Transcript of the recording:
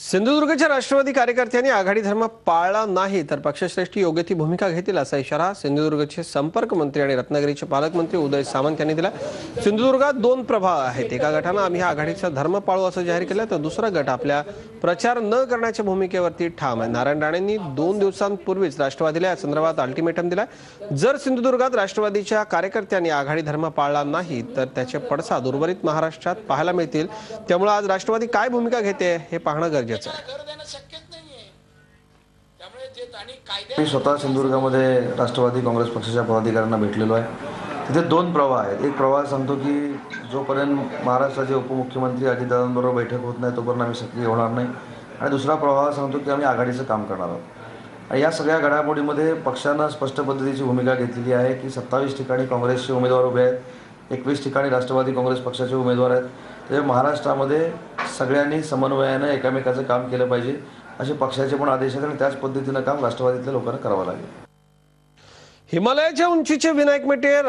सिंधुदुर्गच्या राष्ट्रवादी कार्यकर्त्यांनी आघाडी धर्म पाळला नाही तर पक्षश्रेष्ठी योग्य ती भूमिका घेतील असा इशारा सिंधुदुर्गचे संपर्क मंत्री आणि रत्नागिरीचे पालकमंत्री उदय सामंत यांनी दिला. सिंधुदुर्गात दोन प्रभाग आहेत. एका गटानं आम्ही आघाडीचा धर्म पाळू असं जाहीर केलं तर दुसरा गट आपल्या प्रचार न करण्याच्या भूमिकेवरती ठाम आहे. नारायण राणेंनी दोन दिवसांपूर्वीच राष्ट्रवादीला या संदर्भात अल्टिमेटम दिला. जर सिंधुदुर्गात राष्ट्रवादीच्या कार्यकर्त्यांनी आघाडी धर्म पाळला नाही तर त्याचे पडसाद उर्वरित महाराष्ट्रात पाहायला मिळतील. त्यामुळे आज राष्ट्रवादी काय भूमिका घेते हे पाहणं गरजेचं आहे. घर देणं शक्यच नाहीये. त्यामुळे जे आणि कायदे मी स्वतः सिंधुदुर्गामध्ये राष्ट्रवादी काँग्रेस पक्षाच्या पदाधिकाऱ्यांना भेटलेलो आहे. तिथे दोन प्रवाह आहेत. एक प्रवाह सांगतो की जोपर्यंत महाराष्ट्राचे उपमुख्यमंत्री अजितदादांबरोबर बैठक होत नाही तोपर्यंत आम्ही सक्रिय होणार नाही. आणि दुसरा प्रवाह सांगतो की आम्ही आघाडीचं काम करणार आहोत. आणि या सगळ्या घडामोडीमध्ये पक्षानं स्पष्ट पद्धतीची भूमिका घेतलेली आहे की सत्तावीस ठिकाणी काँग्रेसचे उमेदवार उभे आहेत एकवीस ठिकाणी राष्ट्रवादी काँग्रेस पक्षाचे उमेदवार आहेत. त्यामुळे महाराष्ट्रामध्ये सगळ्यांनी समन्वयानं एकमेकाचं काम केलं पाहिजे. असे पक्षाचे पण आदेश आहेत आणि त्याच पद्धतीनं काम राष्ट्रवादीतल्या लोकांना करावं लागेल. हिमालयाच्या उंचीचे विनायक मेटे